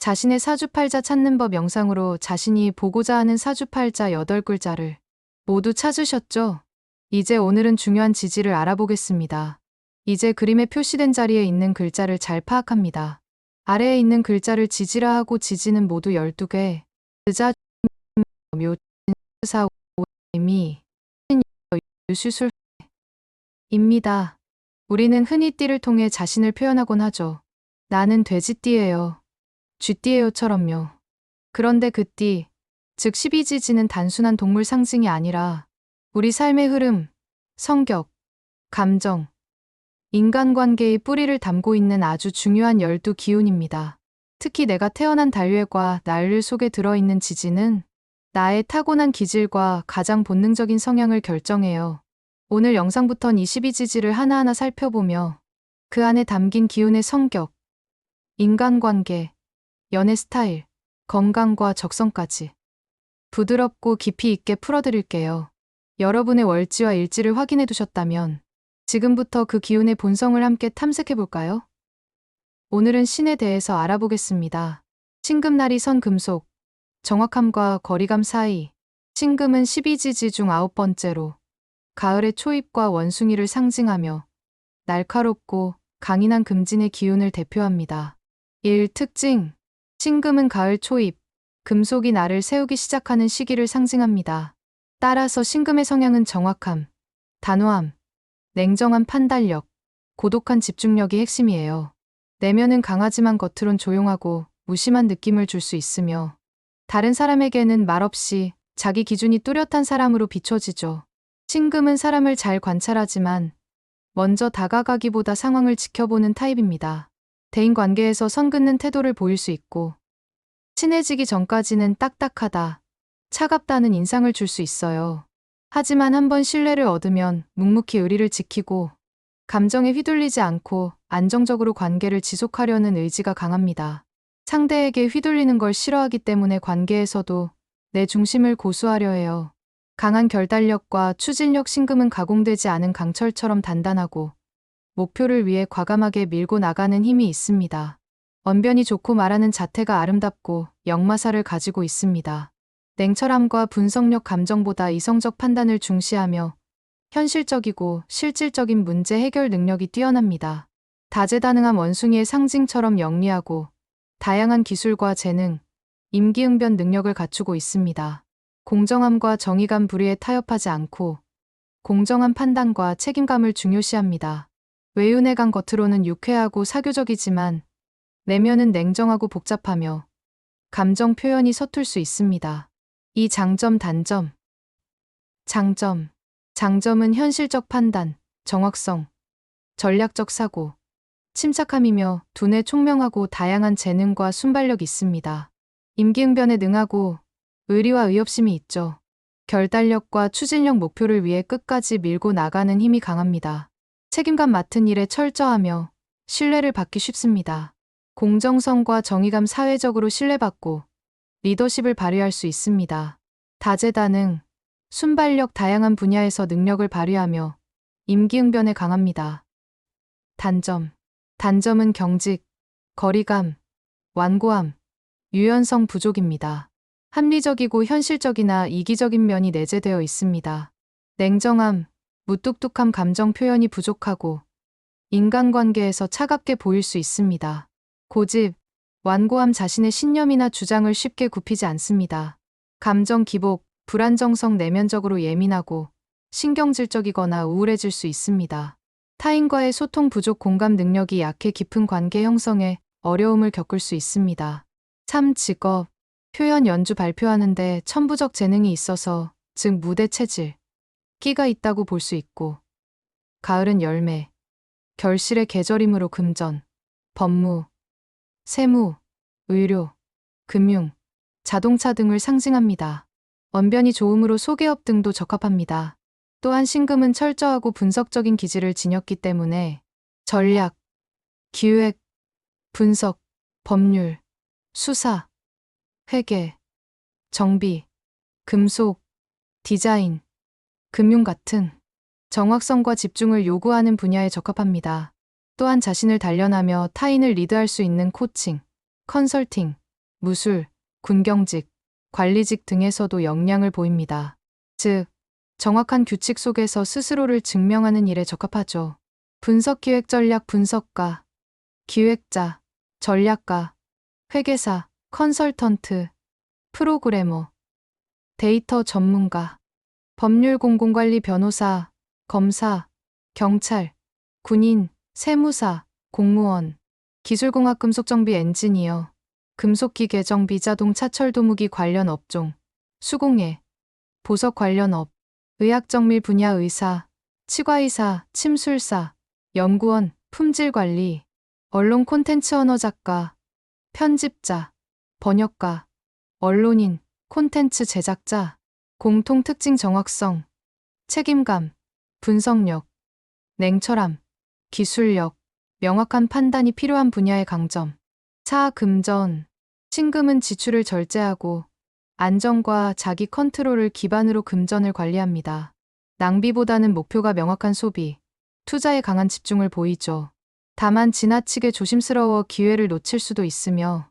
자신의 사주팔자 찾는 법 영상으로 자신이 보고자 하는 사주팔자 8글자를 모두 찾으셨죠? 이제 오늘은 중요한 지지를 알아보겠습니다. 이제 그림에 표시된 자리에 있는 글자를 잘 파악합니다. 아래에 있는 글자를 지지라 하고 지지는 모두 12개. 의자, 묘, 사, 미, 유수술, 입니다. 우리는 흔히 띠를 통해 자신을 표현하곤 하죠. 나는 돼지띠예요. 쥐띠예요처럼요. 그런데 그 띠, 즉 12지지는 단순한 동물 상징이 아니라 우리 삶의 흐름, 성격, 감정, 인간관계의 뿌리를 담고 있는 아주 중요한 열두 기운입니다. 특히 내가 태어난 달력과 날일 속에 들어있는 지지는 나의 타고난 기질과 가장 본능적인 성향을 결정해요. 오늘 영상부턴 22지지를 하나하나 살펴보며 그 안에 담긴 기운의 성격, 인간관계, 연애 스타일, 건강과 적성까지 부드럽고 깊이 있게 풀어드릴게요. 여러분의 월지와 일지를 확인해 두셨다면 지금부터 그 기운의 본성을 함께 탐색해 볼까요? 오늘은 신에 대해서 알아보겠습니다. 신금날이 선 금속, 정확함과 거리감 사이, 신금은 12지지 중 아홉 번째로 가을의 초입과 원숭이를 상징하며 날카롭고 강인한 금진의 기운을 대표합니다. 1. 특징 신금은 가을 초입, 금속이 날을 세우기 시작하는 시기를 상징합니다. 따라서 신금의 성향은 정확함, 단호함, 냉정한 판단력, 고독한 집중력이 핵심이에요. 내면은 강하지만 겉으론 조용하고 무심한 느낌을 줄 수 있으며 다른 사람에게는 말없이 자기 기준이 뚜렷한 사람으로 비춰지죠. 신금은 사람을 잘 관찰하지만 먼저 다가가기보다 상황을 지켜보는 타입입니다. 대인 관계에서 선 긋는 태도를 보일 수 있고 친해지기 전까지는 딱딱하다, 차갑다는 인상을 줄 수 있어요. 하지만 한번 신뢰를 얻으면 묵묵히 의리를 지키고 감정에 휘둘리지 않고 안정적으로 관계를 지속하려는 의지가 강합니다. 상대에게 휘둘리는 걸 싫어하기 때문에 관계에서도 내 중심을 고수하려 해요. 강한 결단력과 추진력 신금은 가공되지 않은 강철처럼 단단하고 목표를 위해 과감하게 밀고 나가는 힘이 있습니다. 언변이 좋고 말하는 자태가 아름답고 역마사를 가지고 있습니다. 냉철함과 분석력 감정보다 이성적 판단을 중시하며 현실적이고 실질적인 문제 해결 능력이 뛰어납니다. 다재다능한 원숭이의 상징처럼 영리하고 다양한 기술과 재능, 임기응변 능력을 갖추고 있습니다. 공정함과 정의감 불의에 타협하지 않고 공정한 판단과 책임감을 중요시합니다. 외윤회관 겉으로는 유쾌하고 사교적이지만 내면은 냉정하고 복잡하며 감정 표현이 서툴 수 있습니다. 이 장점 단점. 장점. 장점은 현실적 판단, 정확성, 전략적 사고, 침착함이며 두뇌 총명하고 다양한 재능과 순발력이 있습니다. 임기응변에 능하고 의리와 의협심이 있죠. 결단력과 추진력 목표를 위해 끝까지 밀고 나가는 힘이 강합니다. 책임감 맡은 일에 철저하며 신뢰를 받기 쉽습니다. 공정성과 정의감 사회적으로 신뢰받고 리더십을 발휘할 수 있습니다. 다재다능, 순발력 다양한 분야에서 능력을 발휘하며 임기응변에 강합니다. 단점. 단점은 경직, 거리감, 완고함, 유연성 부족입니다. 합리적이고 현실적이나 이기적인 면이 내재되어 있습니다. 냉정함, 무뚝뚝함 감정 표현이 부족하고 인간관계에서 차갑게 보일 수 있습니다. 고집, 완고함 자신의 신념이나 주장을 쉽게 굽히지 않습니다. 감정 기복, 불안정성 내면적으로 예민하고 신경질적이거나 우울해질 수 있습니다. 타인과의 소통 부족 공감 능력이 약해 깊은 관계 형성에 어려움을 겪을 수 있습니다. 참 직업, 표현 연주 발표하는데 천부적 재능이 있어서 즉 무대 체질, 끼가 있다고 볼 수 있고 가을은 열매, 결실의 계절이므로 금전, 법무, 세무, 의료, 금융, 자동차 등을 상징합니다. 언변이 좋음으로 소개업 등도 적합합니다. 또한 신금은 철저하고 분석적인 기질을 지녔기 때문에 전략, 기획, 분석, 법률, 수사, 회계, 정비, 금속, 디자인, 금융 같은 정확성과 집중을 요구하는 분야에 적합합니다. 또한 자신을 단련하며 타인을 리드할 수 있는 코칭, 컨설팅, 무술, 군경직, 관리직 등에서도 역량을 보입니다. 즉, 정확한 규칙 속에서 스스로를 증명하는 일에 적합하죠. 분석 기획 전략 분석가, 기획자, 전략가, 회계사, 컨설턴트, 프로그래머, 데이터 전문가, 법률 공공관리 변호사, 검사, 경찰, 군인, 세무사, 공무원, 기술공학 금속정비 엔지니어, 금속기계 정비 자동차 철도무기 관련 업종, 수공예, 보석 관련 업, 의학정밀 분야 의사, 치과의사, 침술사, 연구원, 품질관리, 언론 콘텐츠 언어 작가, 편집자, 번역가, 언론인, 콘텐츠 제작자, 공통 특징 정확성, 책임감, 분석력, 냉철함, 기술력, 명확한 판단이 필요한 분야의 강점. 차 금전, 신금은 지출을 절제하고 안정과 자기 컨트롤을 기반으로 금전을 관리합니다. 낭비보다는 목표가 명확한 소비, 투자에 강한 집중을 보이죠. 다만 지나치게 조심스러워 기회를 놓칠 수도 있으며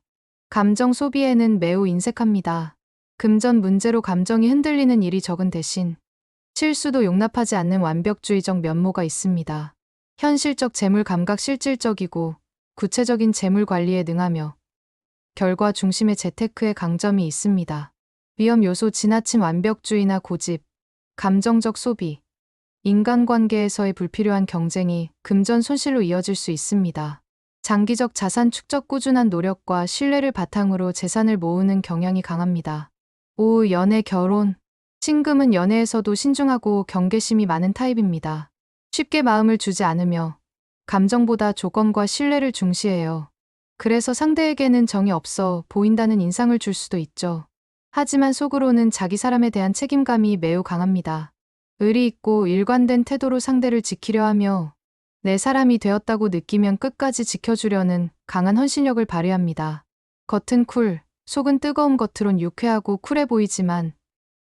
감정 소비에는 매우 인색합니다. 금전 문제로 감정이 흔들리는 일이 적은 대신 실수도 용납하지 않는 완벽주의적 면모가 있습니다. 현실적 재물 감각 실질적이고 구체적인 재물 관리에 능하며 결과 중심의 재테크에 강점이 있습니다. 위험 요소 지나친 완벽주의나 고집, 감정적 소비, 인간관계에서의 불필요한 경쟁이 금전 손실로 이어질 수 있습니다. 장기적 자산 축적 꾸준한 노력과 신뢰를 바탕으로 재산을 모으는 경향이 강합니다. 5. 연애 결혼. 신금은 연애에서도 신중하고 경계심이 많은 타입입니다. 쉽게 마음을 주지 않으며 감정보다 조건과 신뢰를 중시해요. 그래서 상대에게는 정이 없어 보인다는 인상을 줄 수도 있죠. 하지만 속으로는 자기 사람에 대한 책임감이 매우 강합니다. 의리 있고 일관된 태도로 상대를 지키려 하며 내 사람이 되었다고 느끼면 끝까지 지켜주려는 강한 헌신력을 발휘합니다. 겉은 쿨, 속은 뜨거운 겉으론 유쾌하고 쿨해 보이지만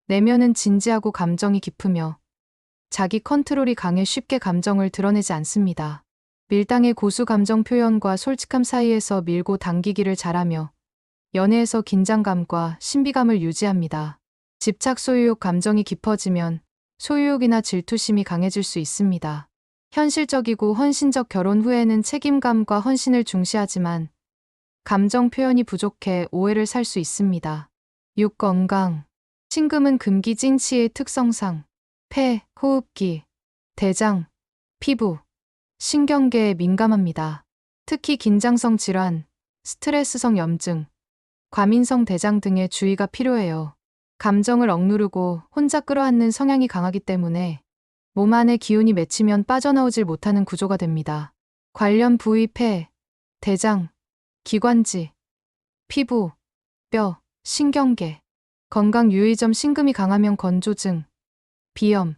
내면은 진지하고 감정이 깊으며 자기 컨트롤이 강해 쉽게 감정을 드러내지 않습니다. 밀당의 고수 감정 표현과 솔직함 사이에서 밀고 당기기를 잘하며 연애에서 긴장감과 신비감을 유지합니다. 집착 소유욕 감정이 깊어지면 소유욕이나 질투심이 강해질 수 있습니다. 현실적이고 헌신적 결혼 후에는 책임감과 헌신을 중시하지만 감정 표현이 부족해 오해를 살 수 있습니다. 6. 건강. 신금은 금기 찐치의 특성상 폐, 호흡기, 대장, 피부, 신경계에 민감합니다. 특히 긴장성 질환, 스트레스성 염증, 과민성 대장 등에 주의가 필요해요. 감정을 억누르고 혼자 끌어안는 성향이 강하기 때문에 몸 안에 기운이 맺히면 빠져나오질 못하는 구조가 됩니다. 관련 부위 폐, 대장, 기관지, 피부, 뼈, 신경계, 건강 유의점 신금이 강하면 건조증, 비염,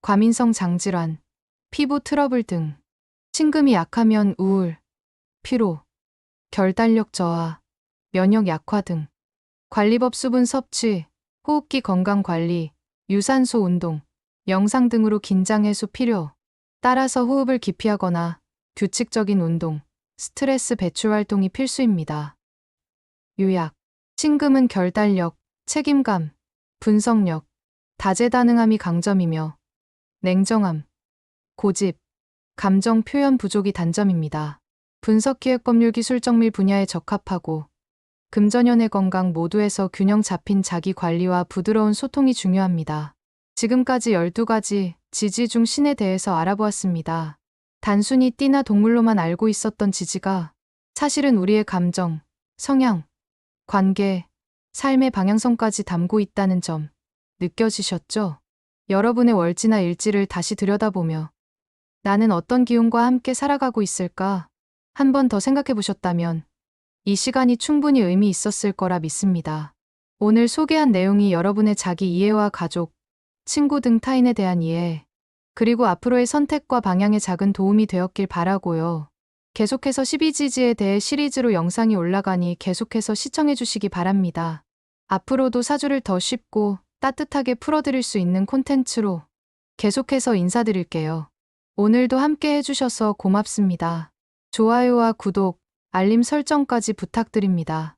과민성 장질환, 피부 트러블 등, 신금이 약하면 우울, 피로, 결단력 저하, 면역 약화 등, 관리법 수분 섭취, 호흡기 건강 관리, 유산소 운동, 명상 등으로 긴장 해소 필요. 따라서 호흡을 깊이 하거나 규칙적인 운동, 스트레스 배출 활동이 필수입니다. 요약. 신금은 결단력, 책임감, 분석력, 다재다능함이 강점이며 냉정함, 고집, 감정 표현 부족이 단점입니다. 분석기획법률 기술정밀 분야에 적합하고 금전연의 건강 모두에서 균형 잡힌 자기 관리와 부드러운 소통이 중요합니다. 지금까지 12가지 지지 중 신에 대해서 알아보았습니다. 단순히 띠나 동물로만 알고 있었던 지지가 사실은 우리의 감정, 성향, 관계, 삶의 방향성까지 담고 있다는 점 느껴지셨죠? 여러분의 월지나 일지를 다시 들여다보며 나는 어떤 기운과 함께 살아가고 있을까? 한 번 더 생각해 보셨다면 이 시간이 충분히 의미 있었을 거라 믿습니다. 오늘 소개한 내용이 여러분의 자기 이해와 가족, 친구 등 타인에 대한 이해, 그리고 앞으로의 선택과 방향에 작은 도움이 되었길 바라고요. 계속해서 12지지에 대해 시리즈로 영상이 올라가니 계속해서 시청해 주시기 바랍니다. 앞으로도 사주를 더 쉽고 따뜻하게 풀어드릴 수 있는 콘텐츠로 계속해서 인사드릴게요. 오늘도 함께 해주셔서 고맙습니다. 좋아요와 구독, 알림 설정까지 부탁드립니다.